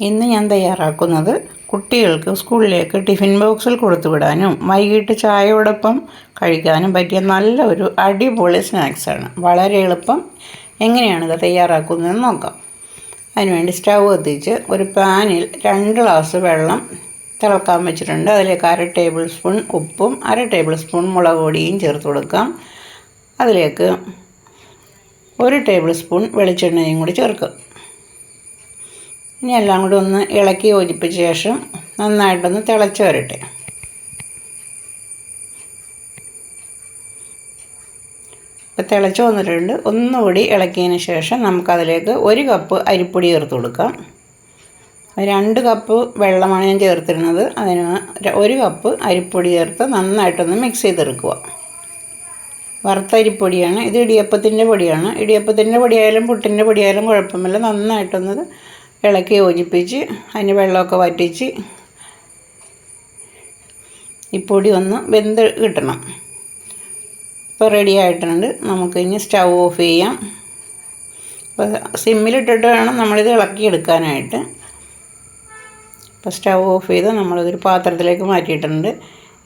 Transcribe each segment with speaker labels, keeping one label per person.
Speaker 1: ഇന്ന് ഞാൻ തയ്യാറാക്കുന്നത് കുട്ടികൾക്ക് സ്കൂളിലേക്ക് ടിഫിൻ ബോക്സിൽ കൊടുത്തു വിടാനും വൈകിട്ട് ചായയോടൊപ്പം കഴിക്കാനും പറ്റിയ നല്ല ഒരു അടിപൊളി സ്നാക്സാണ്. വളരെ എളുപ്പം. എങ്ങനെയാണിത് തയ്യാറാക്കുന്നതെന്ന് നോക്കാം. അതിനുവേണ്ടി സ്റ്റൗ കത്തിച്ച് ഒരു പാനിൽ രണ്ട് ഗ്ലാസ് വെള്ളം തിളക്കാൻ വെച്ചിട്ടുണ്ട്. അതിലേക്ക് അര ടേബിൾ സ്പൂൺ ഉപ്പും അര ടേബിൾ സ്പൂൺ മുളക് പൊടിയും ചേർത്ത് കൊടുക്കാം. അതിലേക്ക് ഒരു ടേബിൾ സ്പൂൺ വെളിച്ചെണ്ണയും കൂടി ചേർക്കുക ഇനി എല്ലാം കൂടി ഒന്ന് ഇളക്കി യോജിപ്പിച്ച ശേഷം നന്നായിട്ടൊന്ന് തിളച്ച് വരട്ടെ. ഇപ്പോൾ തിളച്ച് വന്നിട്ടുണ്ട്. ഒന്നുകൂടി ഇളക്കിയതിന് ശേഷം നമുക്കതിലേക്ക് ഒരു കപ്പ് അരിപ്പൊടി ചേർത്ത് കൊടുക്കാം. രണ്ട് കപ്പ് വെള്ളമാണ് ഞാൻ ചേർത്തിരുന്നത്. അതിന് ഒരു കപ്പ് അരിപ്പൊടി ചേർത്ത് നന്നായിട്ടൊന്ന് മിക്സ് ചെയ്തെടുക്കുക. വറുത്ത അരിപ്പൊടിയാണ്. ഇത് ഇടിയപ്പത്തിന്റെ പൊടിയാണ്. ഇടിയപ്പത്തിന്റെ പൊടിയായാലും പുട്ടിന്റെ പൊടിയായാലും കുഴപ്പമില്ല. നന്നായിട്ടൊന്ന് ഇളക്കി യോജിപ്പിച്ച് അതിന് വെള്ളമൊക്കെ വറ്റിച്ച് ഈ പൊടി ഒന്ന് വെന്ത് കിട്ടണം. ഇപ്പോൾ റെഡി ആയിട്ടുണ്ട്. നമുക്ക് ഇനി സ്റ്റൗ ഓഫ് ചെയ്യാം. അപ്പോൾ സിമ്മിലിട്ടിട്ട് വേണം നമ്മളിത് ഇളക്കിയെടുക്കാനായിട്ട്. അപ്പോൾ സ്റ്റൗ ഓഫ് ചെയ്ത് നമ്മളിതൊരു പാത്രത്തിലേക്ക് മാറ്റിയിട്ടുണ്ട്.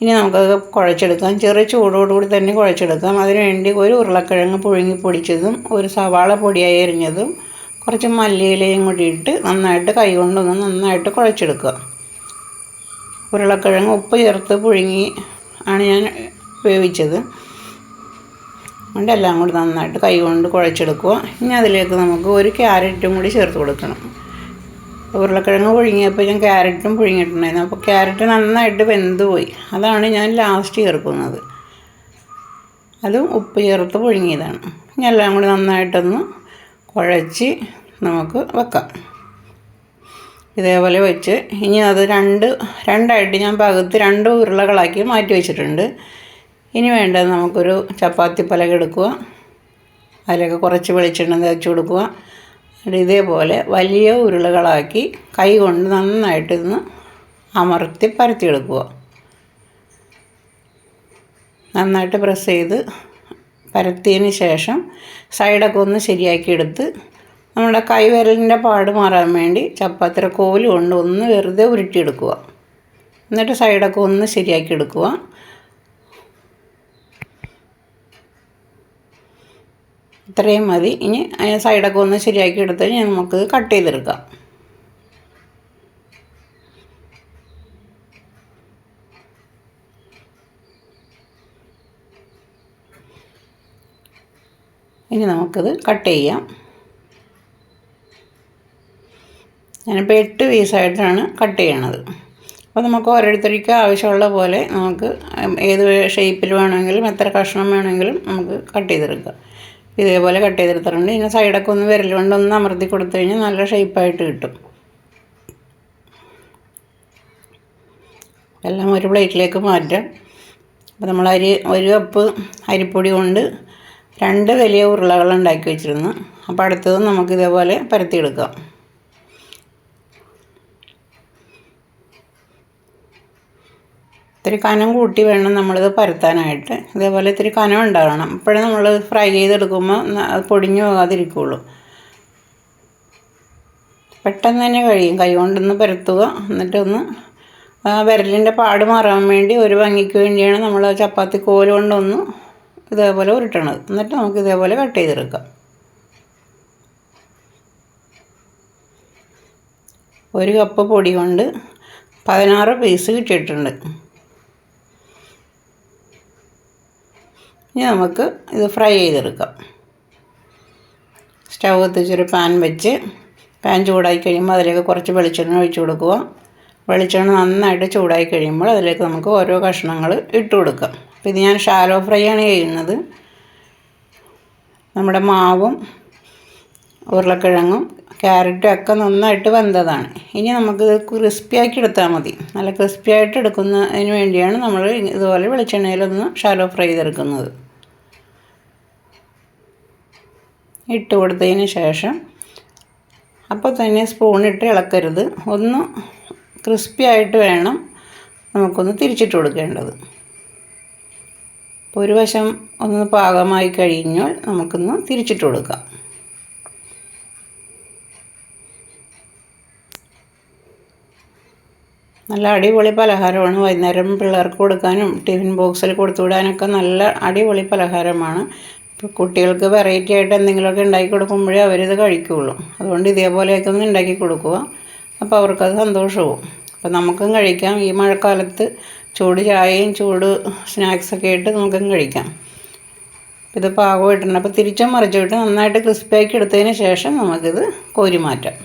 Speaker 1: ഇനി നമുക്കത് കുഴച്ചെടുക്കാം. ചെറിയ ചൂടോടുകൂടി തന്നെ കുഴച്ചെടുക്കാം. അതിനുവേണ്ടി ഒരു ഉരുളക്കിഴങ്ങ് പുഴുങ്ങി പൊടിച്ചതും ഒരു സവാള പൊടിയായി എരിഞ്ഞതും കുറച്ച് മല്ലിയിലയും കൂടി ഇട്ട് നന്നായിട്ട് കൈ കൊണ്ടൊന്ന് നന്നായിട്ട് കുഴച്ചെടുക്കുക. ഉരുളക്കിഴങ്ങ് ഉപ്പ് ചേർത്ത് പുഴുങ്ങി ആണ് ഞാൻ ഉപയോഗിച്ചത് അതുകൊണ്ട് എല്ലാം കൂടി നന്നായിട്ട് കൈ കൊണ്ട് കുഴച്ചെടുക്കുക. ഇനി അതിലേക്ക് നമുക്ക് ഒരു ക്യാരറ്റും കൂടി ചേർത്ത് കൊടുക്കണം. ഉരുളക്കിഴങ്ങ് പുഴുങ്ങിയപ്പോൾ ഞാൻ ക്യാരറ്റും പുഴുങ്ങിയിട്ടുണ്ടായിരുന്നു. അപ്പോൾ ക്യാരറ്റ് നന്നായിട്ട് വെന്ത് പോയി. അതാണ് ഞാൻ ലാസ്റ്റ് ചേർക്കുന്നത്. അതും ഉപ്പ് ചേർത്ത് പുഴുങ്ങിയതാണ്. ഇനി എല്ലാം കൂടി നന്നായിട്ടൊന്ന് കുഴച്ച് നമുക്ക് വെക്കാം. ഇതേപോലെ വെച്ച് ഇനി അത് രണ്ട് രണ്ടായിട്ട് ഞാൻ പകുത്ത് രണ്ട് ഉരുളകളാക്കി മാറ്റി വെച്ചിട്ടുണ്ട്. ഇനി വേണ്ടത് നമുക്കൊരു ചപ്പാത്തി പലക എടുക്കുക അതിലൊക്കെ കുറച്ച് വെളിച്ചെണ്ണ തേച്ച് കൊടുക്കുക. ഇതേപോലെ വലിയ ഉരുളകളാക്കി കൈ കൊണ്ട് നന്നായിട്ട് ഇന്ന് അമർത്തി പരത്തിയെടുക്കുക നന്നായിട്ട് പ്രസ് ചെയ്ത് പരത്തിയതിന് ശേഷം സൈഡൊക്കെ ഒന്ന് ശരിയാക്കി എടുത്ത് നമ്മുടെ കൈവിരലിന്റെ പാട് മാറാൻ വേണ്ടി ചപ്പാത്തിയുടെ കോൽ കൊണ്ട് ഒന്ന് വെറുതെ ഉരുട്ടിയെടുക്കുക. എന്നിട്ട് സൈഡൊക്കെ ഒന്ന് ശരിയാക്കി എടുക്കുക. ഇത്രയും മതി. ഇനി സൈഡൊക്കെ ഒന്ന് ശരിയാക്കി എടുത്ത് നമുക്ക് കട്ട് ചെയ്തെടുക്കാം. ഇനി നമുക്കത് കട്ട് ചെയ്യാം. ഞാനിപ്പോൾ എട്ട് പീസായിട്ടാണ് കട്ട് ചെയ്യണത്. അപ്പോൾ നമുക്ക് ഓരോരുത്തർക്ക് ആവശ്യമുള്ള പോലെ നമുക്ക് ഏത് ഷേപ്പിൽ വേണമെങ്കിലും എത്ര കഷ്ണം വേണമെങ്കിലും നമുക്ക് കട്ട് ചെയ്തെടുക്കാം. ഇതേപോലെ കട്ട് ചെയ്തെടുത്തിട്ടുണ്ട്. ഇനി സൈഡൊക്കെ ഒന്ന് വിരൽ കൊണ്ട് ഒന്ന് അമർത്തി കൊടുത്തു കഴിഞ്ഞാൽ നല്ല ഷേപ്പായിട്ട് കിട്ടും. എല്ലാം ഒരു പ്ലേറ്റിലേക്ക് മാറ്റാം. അപ്പോൾ നമ്മൾ അരി ഒരു കപ്പ് അരിപ്പൊടി കൊണ്ട് രണ്ട് വലിയ ഉരുളകൾ ഉണ്ടാക്കി വെച്ചിരുന്നു. അപ്പോൾ അടുത്തത് നമുക്ക് ഇതേപോലെ പരത്തിയെടുക്കാം. ഇത്തിരി കനം കൂട്ടി വേണം നമ്മളിത് പരത്താനായിട്ട്. ഇതേപോലെ ഇത്തിരി കനം ഉണ്ടാകണം. അപ്പോഴേ നമ്മൾ ഫ്രൈ ചെയ്തെടുക്കുമ്പോൾ പൊടിഞ്ഞു പോകാതിരിക്കുള്ളൂ. പെട്ടെന്ന് തന്നെ കഴിയും. കൈ കൊണ്ടൊന്ന് പരത്തുക. എന്നിട്ടൊന്ന് വിരലിന്റെ പാട് മാറാൻ വേണ്ടി ഒരു ഭംഗിക്ക് വേണ്ടിയാണ് നമ്മൾ ചപ്പാത്തി കോൽ കൊണ്ടൊന്ന് ഇതേപോലെ ഉരുട്ടണത്. എന്നിട്ട് നമുക്ക് ഇതേപോലെ കട്ട് ചെയ്തെടുക്കാം. ഒരു കപ്പ് പൊടി കൊണ്ട് പതിനാറ് പീസ് കിട്ടിയിട്ടുണ്ട്. ഇനി നമുക്ക് ഇത് ഫ്രൈ ചെയ്തെടുക്കാം. സ്റ്റൗ കത്തിച്ചൊരു പാൻ വെച്ച് പാൻ ചൂടായി കഴിയുമ്പോൾ അതിലേക്ക് കുറച്ച് വെളിച്ചെണ്ണ ഒഴിച്ച് കൊടുക്കുക. വെളിച്ചെണ്ണ നന്നായിട്ട് ചൂടായി കഴിയുമ്പോൾ അതിലേക്ക് നമുക്ക് ഓരോ കഷ്ണങ്ങൾ ഇട്ട് കൊടുക്കാം. അപ്പോൾ ഇത് ഞാൻ ഷാലോ ഫ്രൈ ആണ് ചെയ്യുന്നത്. നമ്മുടെ മാവും ഉരുളക്കിഴങ്ങും ക്യാരറ്റും ഒക്കെ നന്നായിട്ട് വെന്തതാണ്. ഇനി നമുക്കിത് ക്രിസ്പിയാക്കി എടുത്താൽ മതി. നല്ല ക്രിസ്പിയായിട്ട് എടുക്കുന്നതിന് വേണ്ടിയാണ് നമ്മൾ ഇതുപോലെ വെളിച്ചെണ്ണയിലൊന്ന് ഷാലോ ഫ്രൈ ചെയ്തെടുക്കുന്നത്. ഇട്ട് കൊടുത്തതിന് ശേഷം അപ്പോൾ തന്നെ സ്പൂണിട്ട് ഇളക്കരുത്. ഒന്ന് ക്രിസ്പി ആയിട്ട് വേണം നമുക്കൊന്ന് തിരിച്ചിട്ട് കൊടുക്കേണ്ടത്. ഒരു വശം ഒന്ന് പാകമായി കഴിഞ്ഞാൽ നമുക്കൊന്ന് തിരിച്ചിട്ട് കൊടുക്കാം. നല്ല അടിപൊളി പലഹാരമാണ്. വൈകുന്നേരം പിള്ളേർക്ക് കൊടുക്കാനും ടിഫിൻ ബോക്സിൽ കൊടുത്തു വിടാനൊക്കെ നല്ല അടിപൊളി പലഹാരമാണ്. കുട്ടികൾക്ക് വെറൈറ്റി ആയിട്ട് എന്തെങ്കിലുമൊക്കെ ഉണ്ടാക്കി കൊടുക്കുമ്പോഴേ അവരിത് കഴിക്കുകയുള്ളൂ അതുകൊണ്ട് ഇതേപോലെയൊക്കെ ഒന്ന് ഉണ്ടാക്കി കൊടുക്കുക. അപ്പോൾ അവർക്കത് സന്തോഷവും. അപ്പോൾ നമുക്കും കഴിക്കാം. ഈ മഴക്കാലത്ത് ചൂട് ചായയും ചൂട് സ്നാക്സൊക്കെ ആയിട്ട് നമുക്കും കഴിക്കാം. ഇത് പാകമായിട്ടുണ്ട് അപ്പോൾ തിരിച്ചും മറിച്ചിട്ട് നന്നായിട്ട് ക്രിസ്പിയാക്കി എടുത്തതിന് ശേഷം നമുക്കിത് കോരി മാറ്റാം.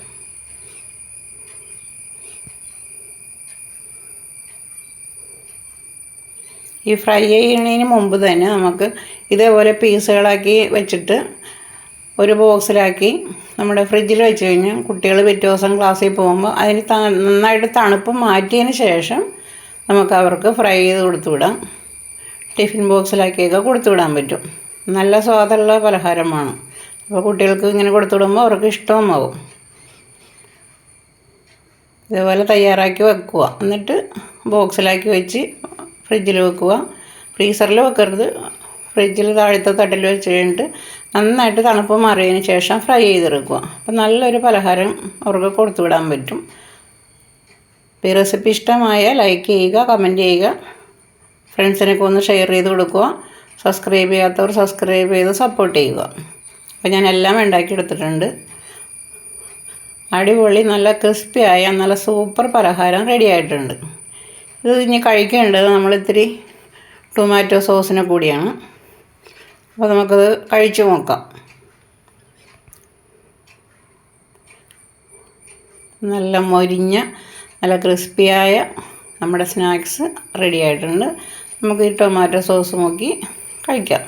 Speaker 1: ഈ ഫ്രൈ ചെയ്യുന്നതിന് മുമ്പ് തന്നെ നമുക്ക് ഇതേപോലെ പീസുകളാക്കി വെച്ചിട്ട് ഒരു ബോക്സിലാക്കി നമ്മുടെ ഫ്രിഡ്ജിൽ വെച്ച് കഴിഞ്ഞാൽ കുട്ടികൾ പിറ്റേ ദിവസം ക്ലാസ്സിൽ പോകുമ്പോൾ അതിന് നന്നായിട്ട് തണുപ്പ് മാറ്റിയതിന് ശേഷം നമുക്ക് അവർക്ക് ഫ്രൈ ചെയ്ത് കൊടുത്തു വിടാം ടിഫിൻ ബോക്സിലാക്കിയൊക്കെ കൊടുത്തു വിടാൻ പറ്റും. നല്ല സ്വാദുള്ള പലഹാരമാണ്. അപ്പോൾ കുട്ടികൾക്ക് ഇങ്ങനെ കൊടുത്തു വിടുമ്പോൾ അവർക്ക് ഇഷ്ടമാവും ഇതേപോലെ തയ്യാറാക്കി വെക്കുക. എന്നിട്ട് ബോക്സിലാക്കി വെച്ച് ഫ്രിഡ്ജിൽ വെക്കുക. ഫ്രീസറിൽ വെക്കരുത്. ഫ്രിഡ്ജിൽ താഴത്തെ തട്ടിൽ വെച്ച് കഴിഞ്ഞിട്ട് നന്നായിട്ട് തണുപ്പ് മാറിയതിന് ശേഷം ഫ്രൈ ചെയ്തെടുക്കുക. അപ്പം നല്ലൊരു പലഹാരം അവർക്ക് കൊടുത്തു വിടാൻ പറ്റും. ഈ റെസിപ്പി ഇഷ്ടമായ ലൈക്ക് ചെയ്യുക കമന്റ് ചെയ്യുക. ഫ്രണ്ട്സിനൊക്കെ ഒന്ന് ഷെയർ ചെയ്ത് കൊടുക്കുക. സബ്സ്ക്രൈബ് ചെയ്യാത്തവർ സബ്സ്ക്രൈബ് ചെയ്ത് സപ്പോർട്ട് ചെയ്യുക. അപ്പോൾ ഞാൻ എല്ലാം ഉണ്ടാക്കിയെടുത്തിട്ടുണ്ട് അടിപൊളി നല്ല ക്രിസ്പിയായ നല്ല സൂപ്പർ പലഹാരം റെഡി ആയിട്ടുണ്ട്. ഇത് ഇനി കഴിക്കേണ്ടത് നമ്മളിത്തിരി ടൊമാറ്റോ സോസിനെ കൂടിയാണ്. അപ്പോൾ നമുക്കത് കഴിച്ചു നോക്കാം. നല്ല മൊരിഞ്ഞ നല്ല ക്രിസ്പിയായ നമ്മുടെ സ്നാക്സ് റെഡി ആയിട്ടുണ്ട്. നമുക്ക് ഈ ടൊമാറ്റോ സോസ് നോക്കി കഴിക്കാം.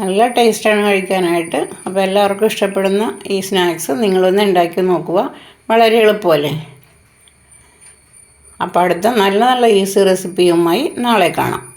Speaker 1: നല്ല ടേസ്റ്റാണ് കഴിക്കാനായിട്ട്. അപ്പോൾ എല്ലാവർക്കും ഇഷ്ടപ്പെടുന്ന ഈ സ്നാക്സ് നിങ്ങളൊന്ന് ഉണ്ടാക്കി നോക്കുക. വളരെ എളുപ്പമല്ലേ? അപ്പോൾ അടുത്ത നല്ല നല്ല ഈസി റെസിപ്പിയുമായി നാളെ കാണാം.